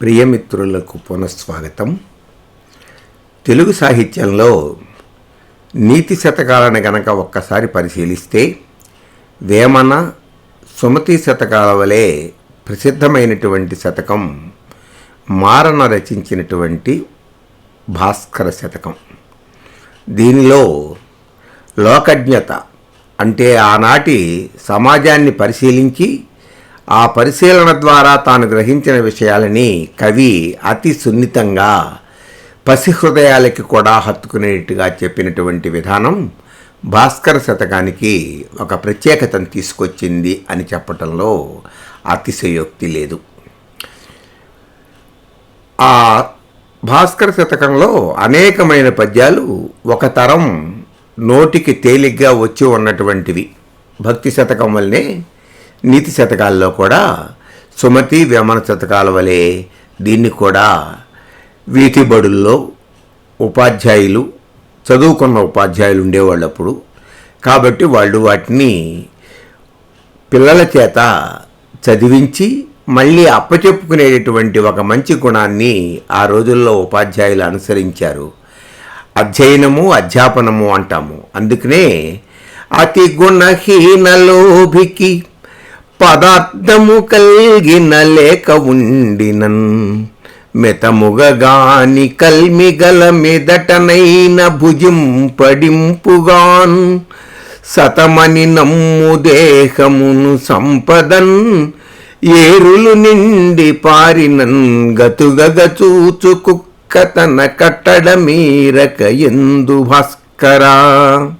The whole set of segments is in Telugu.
ప్రియమిత్రులకు పునఃస్వాగతం. తెలుగు సాహిత్యంలో నీతి శతకాలను గనక ఒక్కసారి పరిశీలిస్తే వేమన సుమతి శతకాల వలె ప్రసిద్ధమైనటువంటి శతకం మారన రచించినటువంటి భాస్కర శతకం. దీనిలో లోకజ్ఞత అంటే ఆనాటి సమాజాన్ని పరిశీలించి ఆ పరిశీలన ద్వారా తాను గ్రహించిన విషయాలని కవి అతి సున్నితంగా పసిహృదయాలకి కూడా హత్తుకునేట్టుగా చెప్పినటువంటి విధానం భాస్కర శతకానికి ఒక ప్రత్యేకతను తీసుకొచ్చింది అని చెప్పటంలో అతిశయోక్తి లేదు. ఆ భాస్కర శతకంలో అనేకమైన పద్యాలు ఒక తరం నోటికి తేలిగ్గా వచ్చి ఉన్నటువంటివి. భక్తి శతకం వల్లనే నీతి శతకాల్లో కూడా సుమతి వేమన శతకాల వలె దీన్ని కూడా వీటి బడుల్లో ఉపాధ్యాయులు చదువుకున్న ఉపాధ్యాయులు ఉండేవాళ్ళు అప్పుడు కాబట్టి వాళ్ళు వాటిని పిల్లల చేత చదివించి మళ్ళీ అప్పచెప్పుకునేటటువంటి ఒక మంచి గుణాన్ని ఆ రోజుల్లో ఉపాధ్యాయులు అనుసరించారు. అధ్యయనము అధ్యాపనము అంటాము. అందుకనే అతి గుణహీనలోభికి పదార్థము కలిగిన లేక ఉండినన్ మెతముగగాని కల్మిగల మెదటనైన భుజింపడింపుగాన్ సతమని నమ్ము దేహమును సంపదన్ ఏరులు నిండి పారినన్ గతుగగచూచు కుక్క తన కట్టడమీరక ఎందు భాస్కరా.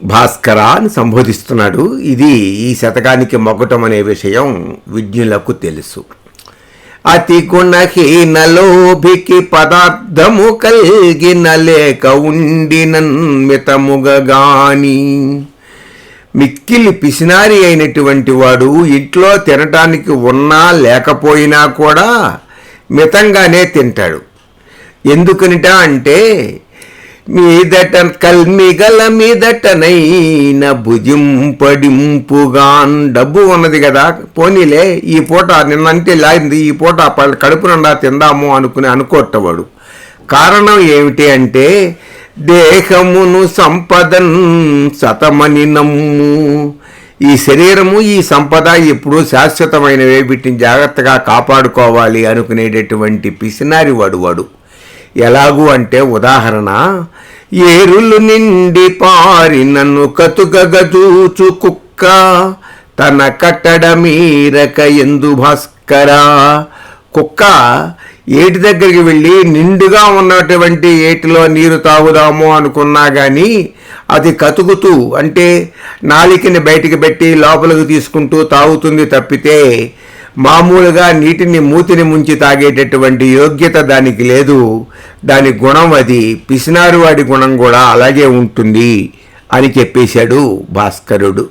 భాస్కర అని సంబోధిస్తున్నాడు. ఇది ఈ శతకానికి మొగ్గటం అనే విషయం విజ్ఞులకు తెలుసు. అతి గుణహీనలోభికి పదార్థము కలిగిన లేక ఉండినన్మితముగాని మిక్కిలి పిసినారి అయినటువంటి వాడు ఇంట్లో తినటానికి ఉన్నా లేకపోయినా కూడా మితంగానే తింటాడు. ఎందుకనిట అంటే మీదట కల్మిగల మీదటనైన భుజింపడింపుగాన్ డబ్బు ఉన్నది కదా పోనీలే ఈ పూట నిన్నంటే లాగింది ఈ పూట కడుపు నిండా తిందాము అనుకుని అనుకోటవాడు కారణం ఏమిటి అంటే దేహమును సంపదన్ సతమని నమ్ము. ఈ శరీరము ఈ సంపద ఎప్పుడూ శాశ్వతమైనవే వీటిని జాగ్రత్తగా కాపాడుకోవాలి అనుకునేటటువంటి పిసినారి వాడు వాడు. ఎలాగూ అంటే ఉదాహరణ ఏరులు నిండి పారి నన్ను కతుగగజూచు కుక్క తన కట్టడ మీరక ఎందు భాస్కరా. కుక్క ఏటి దగ్గరికి వెళ్ళి నిండుగా ఉన్నటువంటి ఏటిలో నీరు తాగుదాము అనుకున్నా కానీ అది కతుకుతూ అంటే నాలికని బయటికి పెట్టి లోపలికి తీసుకుంటూ తాగుతుంది తప్పితే మామూలుగా నీటిని మూతిని ముంచి తాగేటటువంటి యోగ్యత దానికి లేదు. దాని గుణం అది. పిసినారు వాడి గుణం కూడా అలాగే ఉంటుంది అని చెప్పేశాడు భాస్కరుడు.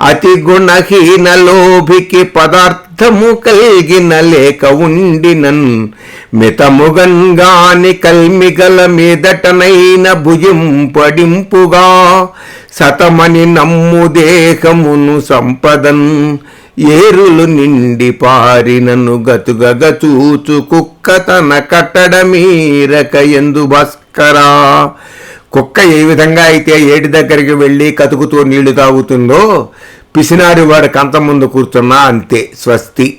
అతి గుణహీన లోభికి పదార్థము కలిగిన లేక ఉండినన్ మితముగంగాని కల్మిగల మీదటనైన భుజింపడింపుగా సతమని నమ్ము దేహమును సంపదన్ ఏరులు నిండి పారినను గతుగగ చూచు కుక్క తన కట్టడ మీరక ఎందు భాస్కరా. కుక్క ఏ విధంగా అయితే ఏటి దగ్గరికి వెళ్ళి కతుకుతూ నీళ్ళు తాగుతుందో పిసినారి వాడు కంత ముందు కూర్చున్నా అంతే స్వస్తి.